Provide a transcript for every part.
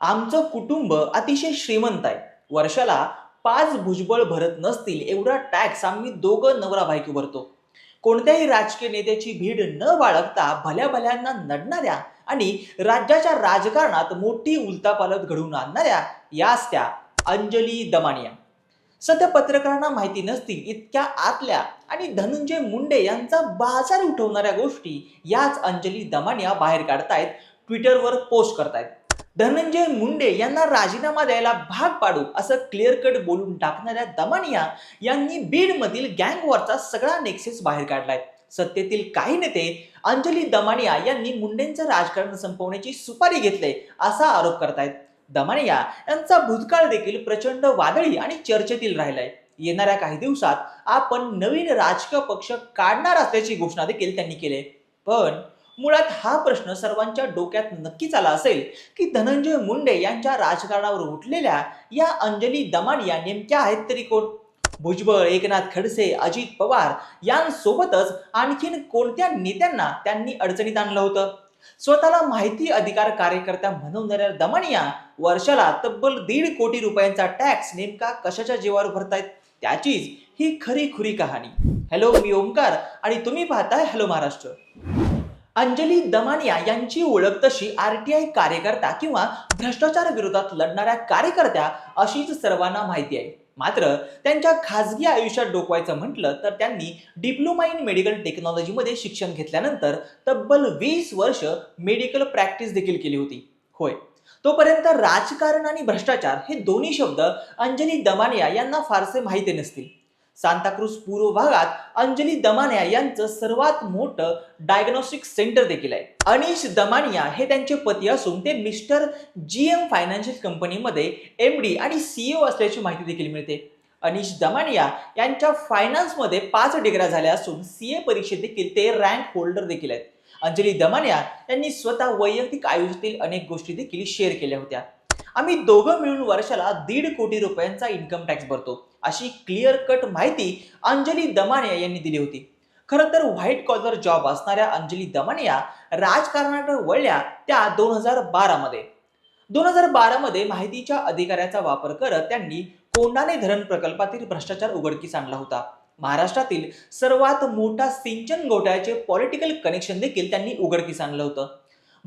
आमचं कुटुंब अतिशय श्रीमंत आहे. वर्षाला पाच भुजबळ भरत नसतील एवढा टॅक्स आम्ही दोघं नवरा बायको भरतो. कोणत्याही राजकीय नेत्याची भीड न बाळगता भल्या भल्यांना नडणाऱ्या आणि राज्याच्या राजकारणात मोठी उलतापालत घडवून आणणाऱ्या याच त्या अंजली दमानिया. सध्या पत्रकारांना माहिती नसतील इतक्या आतल्या आणि धनंजय मुंडे यांचा बाजार उठवणाऱ्या गोष्टी याच अंजली दमानिया बाहेर काढतायत ट्विटरवर पोस्ट करतायत. धनंजय मुंडे यांना राजीनामा द्यायला भाग पाडू असं क्लिअर कट बोलून टाकणाऱ्या दमानिया यांनी बीडमधील गँग वॉरचा सगळा नेक्सेस बाहेर काढलाय. सत्तेतील काही नेते अंजली दमानिया यांनी मुंडेंचं राजकारण संपवण्याची सुपारी घेतले असा आरोप करतायत. दमानिया यांचा भूतकाळ देखील प्रचंड वादळी आणि चर्चेतील राहिलाय. येणाऱ्या काही दिवसात आपण नवीन राजकीय पक्ष काढणार असल्याची घोषणा देखील त्यांनी केली पण मुळात हा प्रश्न सर्वांच्या डोक्यात नक्कीच आला असेल की धनंजय मुंडे यांच्या राजकारणावर उठलेल्या या अंजली दमानिया नेमक्या आहेत तरी कोण? भुजबळ एकनाथ खडसे अजित पवार यांसोबतच आणखीन कोणत्या नेत्यांना त्यांनी अडचणीत आणलं होतं? स्वतःला माहिती अधिकार कार्यकर्त्या म्हणवणाऱ्या दमानिया वर्षाला तब्बल दीड कोटी रुपयांचा टॅक्स नेमका कशाच्या जीवावर भरतायत? त्याचीच ही खरी खुरी कहाणी. हॅलो मी ओमकार आणि तुम्ही पाहताय हॅलो महाराष्ट्र. अंजली दमानिया यांची ओळख तशी आर टी आय कार्यकर्ता किंवा भ्रष्टाचार विरोधात लढणाऱ्या कार्यकर्त्या अशीच सर्वांना माहिती आहे. मात्र त्यांच्या खाजगी आयुष्यात डोकवायचं म्हटलं तर त्यांनी डिप्लोमा इन मेडिकल टेक्नॉलॉजीमध्ये शिक्षण घेतल्यानंतर तब्बल वीस वर्ष मेडिकल प्रॅक्टिस देखील केली होती. होय. तोपर्यंत राजकारण आणि भ्रष्टाचार हे दोन्ही शब्द अंजली दमानिया यांना फारसे माहिती नसतील. सांताक्रूज पूर्व भागात अंजली दमानिया यांचं सर्वात मोठं डायग्नोस्टिक सेंटर देखील आहे. अनिश दमानिया हे त्यांचे पती असून ते मिस्टर जी एम फायनान्शियल कंपनीमध्ये एम डी आणि सीईओ असल्याची माहिती देखील मिळते. अनिश दमानिया यांच्या फायनान्समध्ये पाच डिग्र्या झाल्या असून सी ए परीक्षेत देखील ते रँक होल्डर देखील आहेत. अंजली दमानिया यांनी स्वतः वैयक्तिक आयुष्यातील अनेक गोष्टी देखील शेअर केल्या होत्या. आम्ही दोघं मिळून वर्षाला दीड कोटी रुपयांचा इन्कम टॅक्स भरतो. अशी क्लिअर कट माहिती अंजली दमानिया यांनी दिली होती. खरं तर व्हाईट कॉलर जॉब असणाऱ्या अंजली दमानिया राजकारणाकडे वळल्या त्या दोन हजार बारामध्ये दोन हजार बारामध्ये माहितीच्या अधिकाऱ्याचा वापर करत त्यांनी कोंडाणे धरण प्रकल्पातील भ्रष्टाचार उघडकीस आणला होता. महाराष्ट्रातील सर्वात मोठा सिंचन घोटाळ्याचे पॉलिटिकल कनेक्शन देखील त्यांनी उघडकीस आणलं होतं.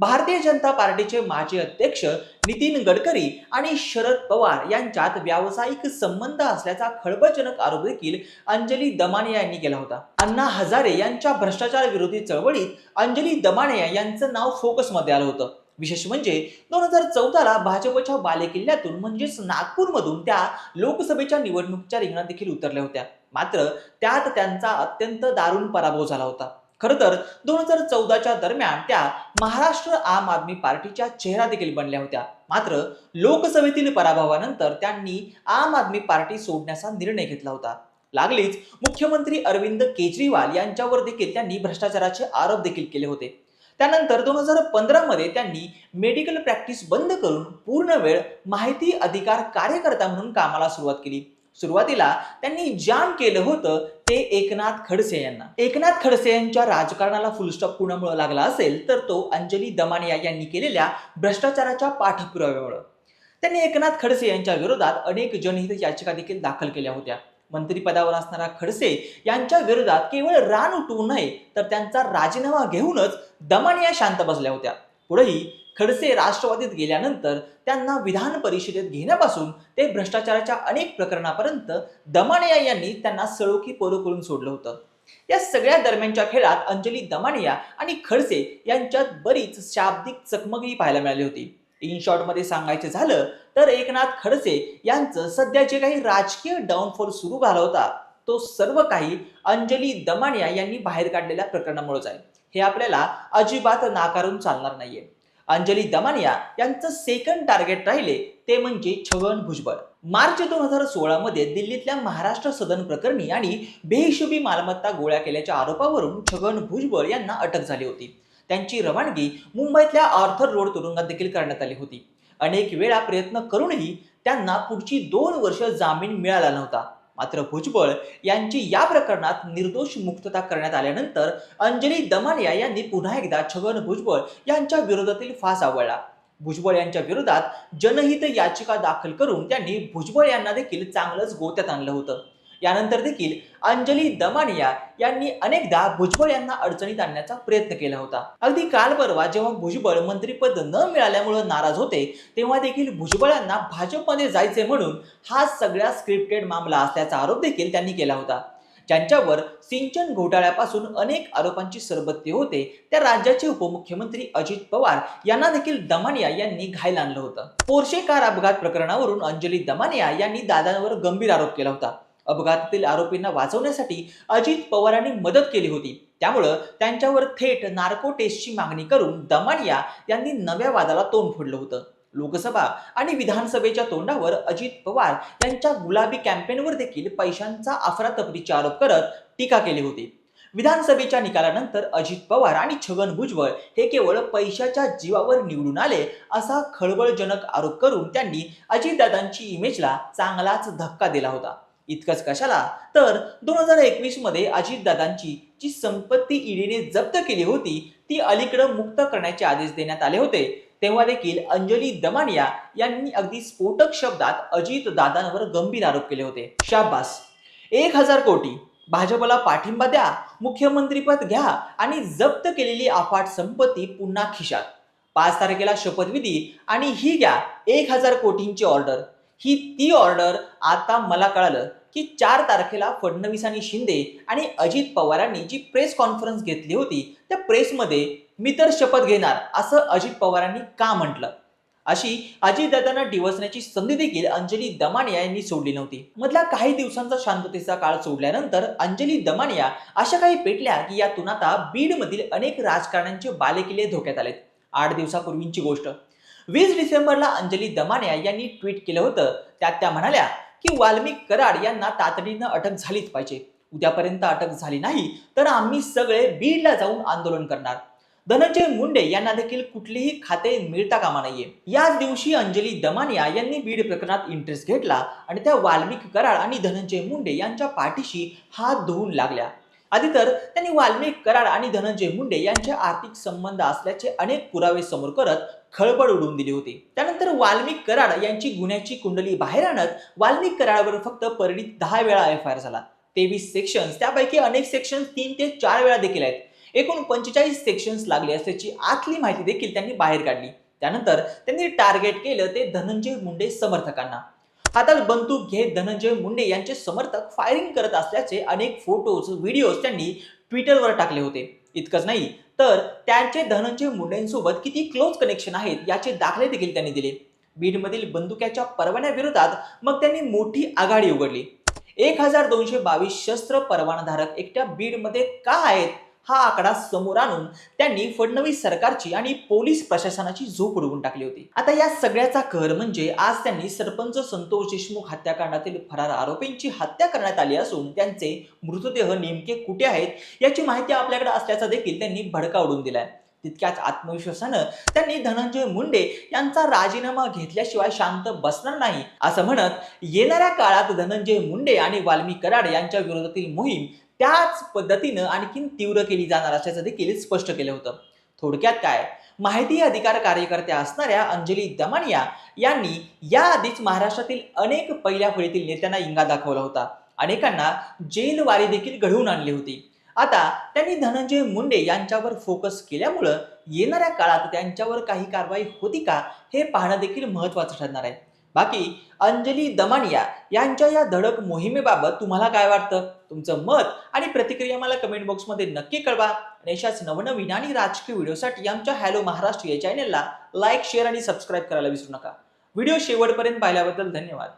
भारतीय जनता पार्टीचे माजी अध्यक्ष नितीन गडकरी आणि शरद पवार यांच्यात व्यावसायिक संबंध असल्याचा खळबळजनक आरोप देखील अंजली दमानिया यांनी केला होता. अण्णा हजारे यांच्या भ्रष्टाचार विरोधी चळवळीत अंजली दमानिया यांचं नाव फोकसमध्ये आलं होतं. विशेष म्हणजे दोन हजार चौदाला भाजपच्या बालेकिल्ल्यातून म्हणजेच नागपूरमधून त्या लोकसभेच्या निवडणुकीच्या रिंगणात देखील उतरल्या होत्या. मात्र त्यात त्यांचा अत्यंत दारुण पराभव झाला होता. खरं तर दोन हजार चौदाच्या दरम्यान त्या महाराष्ट्र आम आदमी पार्टीच्या चेहरा देखील बनल्या होत्या. मात्र लोकसभेतील पराभवानंतर त्यांनी आम आदमी पार्टी सोडण्याचा निर्णय घेतला होता. लागलीच मुख्यमंत्री अरविंद केजरीवाल यांच्यावर देखील त्यांनी भ्रष्टाचाराचे आरोप देखील केले होते. त्यानंतर दोन हजार पंधरामध्ये त्यांनी मेडिकल प्रॅक्टिस बंद करून पूर्ण वेळ माहिती अधिकार कार्यकर्ता म्हणून कामाला सुरुवात केली. सुरुवातीला त्यांनी जाम केलं होतं ते एकनाथ खडसे यांना. एकनाथ खडसे यांच्या राजकारणाला फुलस्टॉप कुणामुळे लागला असेल तर तो अंजली दमानिया यांनी केलेल्या भ्रष्टाचाराच्या पाठपुराव्यामुळे. त्यांनी एकनाथ खडसे यांच्या विरोधात अनेक जनहित याचिका देखील दाखल केल्या होत्या. मंत्रिपदावर असणारा खडसे यांच्या विरोधात केवळ रान उठवू नये तर त्यांचा राजीनामा घेऊनच दमानिया शांत बसल्या होत्या. पुढेही खडसे राष्ट्रवादीत गेल्यानंतर त्यांना विधान परिषदेत घेण्यापासून ते भ्रष्टाचाराच्या अनेक प्रकरणापर्यंत दमानिया यांनी त्यांना सळोखी पोरं करून सोडलं होतं. या सगळ्या दरम्यानच्या खेळात अंजली दमानिया आणि खडसे यांच्यात बरीच शाब्दिक चकमकही पाहायला मिळाली होती. इन शॉर्टमध्ये सांगायचे झालं तर एकनाथ खडसे यांचं सध्या जे काही राजकीय डाऊनफॉल सुरू झाला होता तो सर्व काही अंजली दमानिया यांनी बाहेर काढलेल्या प्रकरणामुळेच आहे. हे आपल्याला अजिबात नाकारून चालणार नाहीये. अंजली दमानिया यांचं सेकंड टार्गेट राहिले ते म्हणजे छगन भुजबळ. मार्च दोन हजार सोळामध्ये दिल्लीतल्या महाराष्ट्र सदन प्रकरणी आणि बेहिशोबी मालमत्ता गोळ्या केल्याच्या आरोपावरून छगन भुजबळ यांना अटक झाली होती. त्यांची रवानगी मुंबईतल्या आर्थर रोड तुरुंगात देखील करण्यात आली होती. अनेक वेळा प्रयत्न करूनही त्यांना पुढची दोन वर्ष जामीन मिळाला नव्हता. मात्र भुजबळ यांची या प्रकरणात निर्दोष मुक्तता करण्यात आल्यानंतर अंजली दमानिया यांनी पुन्हा एकदा छगन भुजबळ यांच्या विरोधातील फास आवळला. भुजबळ यांच्या विरोधात जनहित याचिका दाखल करून त्यांनी भुजबळ यांना देखील चांगलंच गोत्यात आणलं होतं. यानंतर देखील अंजली दमानिया यांनी अनेकदा भुजबळ यांना अडचणीत आणण्याचा प्रयत्न केला होता. अगदी काल परवा जेव्हा भुजबळ मंत्रीपद न मिळाल्यामुळे नाराज होते तेव्हा देखील भुजबळ यांना भाजपमध्ये जायचे म्हणून हा सगळ्या स्क्रिप्टेड मामला असल्याचा आरोप देखील त्यांनी केला होता. ज्यांच्यावर सिंचन घोटाळ्यापासून अनेक आरोपांची सरबत्ती होते त्या राज्याचे उपमुख्यमंत्री अजित पवार यांना देखील दमानिया यांनी घायल आणलं होतं. पोर्शे कार अपघात प्रकरणावरून अंजली दमानिया यांनी दादांवर गंभीर आरोप केला होता. अपघातातील आरोपींना वाचवण्यासाठी अजित पवारांनी मदत केली होती. त्यामुळं त्यांच्यावर थेट नार्को टेस्टची मागणी करून दमानिया यांनी नव्या वादाला तोंड फोडलं होतं. लोकसभा आणि विधानसभेच्या तोंडावर अजित पवार यांच्या गुलाबी कॅम्पेनवर देखील पैशांचा अफरातफरीचे आरोप करत टीका केली होती. विधानसभेच्या निकालानंतर अजित पवार आणि छगन भुजबळ हे केवळ पैशाच्या जीवावर निवडून आले असा खळबळजनक आरोप करून त्यांनी अजितदादांची इमेजला चांगलाच धक्का दिला होता. इतकंच कशाला? तर दोन हजार एकवीसमध्ये अजितदादांची जी संपत्ती ईडीने जप्त केली होती ती अलीकडं मुक्त करण्याचे आदेश देण्यात आले होते. तेव्हा देखील अंजली दमानिया यांनी अगदी स्फोटक शब्दात अजित दादांवर गंभीर आरोप केले होते. शाबास! एक हजार कोटी! भाजपला पाठिंबा द्या मुख्यमंत्रीपद घ्या आणि जप्त केलेली अफाट संपत्ती पुन्हा खिशात. पाच तारखेला शपथविधी आणि ही घ्या एक हजार कोटींची ऑर्डर. ही ती ऑर्डर आता मला कळालं की चार तारखेला फडणवीस आणि शिंदे आणि अजित पवारांनी जी प्रेस कॉन्फरन्स घेतली होती त्या प्रेसमध्ये मी तर शपथ घेणार असं अजित पवारांनी का म्हटलं? अशी अजितदादांना डिवसण्याची संधी देखील अंजली दमानिया यांनी सोडली नव्हती. मधल्या काही दिवसांचा शांततेचा काळ सोडल्यानंतर अंजली दमानिया अशा काही पेटल्या की यातून आता बीडमधील अनेक राजकारण्यांचे बालेकिल्ले धोक्यात आलेत. आठ दिवसापूर्वींची गोष्ट. वीस डिसेंबरला अंजली दमानिया यांनी ट्विट केलं होतं. त्यात त्या म्हणाल्या की वाल्मिक कराड यांना तातडीनं अटक झालीच पाहिजे. उद्यापर्यंत अटक झाली नाही तर आम्ही सगळे बीडला जाऊन आंदोलन करणार. धनंजय मुंडे यांना देखील कुठलेही खाते मिळता कामा नाहीये याच दिवशी अंजली दमानिया यांनी बीड प्रकरणात इंटरेस्ट घेतला आणि त्या वाल्मिक कराड आणि धनंजय मुंडे यांच्या पाठीशी हात धुवून लागल्या. आधी तर त्यांनी वाल्मिक कराड आणि धनंजय मुंडे यांचे आर्थिक संबंध असल्याचे अनेक पुरावे समोर करत खळबळ उडवून दिली होती. त्यानंतर वाल्मिक कराड यांची गुन्ह्याची कुंडली बाहेर आणत वाल्मिक कराडवर फक्त परडीत दहा वेळा एफ आय आर झाला. तेवीस सेक्शन्स त्यापैकी अनेक सेक्शन्स तीन ते चार वेळा देखील आहेत. एकूण पंचेचाळीस सेक्शन्स लागले असल्याची आतली माहिती देखील त्यांनी बाहेर काढली. त्यानंतर त्यांनी टार्गेट केलं ते धनंजय मुंडे समर्थकांना. हातात बंदूक घेत धनंजय मुंडे यांचे समर्थक फायरिंग करत असल्याचे अनेक फोटोज व्हिडिओज त्यांनी ट्विटरवर टाकले होते. इतकंच नाही तर त्यांचे धनंजय मुंडेंसोबत किती क्लोज कनेक्शन आहेत याचे दाखले देखील त्यांनी दिले. बीडमधील बंदुक्याच्या परवान्याविरोधात मग त्यांनी मोठी आघाडी उघडली. एक हजार दोनशे बावीस शस्त्र परवानाधारक एकट्या बीडमध्ये का आहेत? हा आकडा समोर आणून त्यांनी फडणवीस सरकारची आणि पोलीस प्रशासनाची झोप उडवून टाकली होती. आता या सगळ्याचा कहर म्हणजे आज त्यांनी सरपंच संतोष देशमुख हत्याकांडातील फरार आरोपींची हत्या करण्यात आली असून त्यांचे मृतदेह नेमके कुठे आहेत याची माहिती आपल्याकडे असल्याचा देखील त्यांनी भडका उडून दिलाय. तितक्याच आत्मविश्वासानं त्यांनी धनंजय मुंडे यांचा राजीनामा घेतल्याशिवाय शांत बसणार नाही असं म्हणत येणाऱ्या काळात धनंजय मुंडे आणि वाल्मी कराड यांच्या विरोधातील मोहीम त्याच पद्धतीनं आणखीन तीव्र केली जाणार असल्याचं देखील स्पष्ट केलं होतं. थोडक्यात काय? माहिती अधिकार कार्यकर्त्या असणाऱ्या अंजली दमानिया यांनी याआधीच महाराष्ट्रातील अनेक पहिल्या फळीतील नेत्यांना इंगा दाखवला होता. अनेकांना जेलवारी देखील घडवून आणली होती. आता त्यांनी धनंजय मुंडे यांच्यावर फोकस केल्यामुळं येणाऱ्या काळात त्यांच्यावर काही कारवाई होती का हे पाहणं देखील महत्त्वाचं ठरणार आहे. बाकी अंजली दमानिया यांच्या या धडक मोहिमेबाबत तुम्हाला काय वाटतं? तुमचं मत आणि प्रतिक्रिया मला कमेंट बॉक्समध्ये नक्की कळवा. आणि अशाच नवनवीन आणि राजकीय व्हिडिओसाठी आमच्या हॅलो महाराष्ट्र या चॅनेलला लाईक शेअर आणि सबस्क्राईब करायला विसरू नका. व्हिडिओ शेवटपर्यंत पाहिल्याबद्दल धन्यवाद.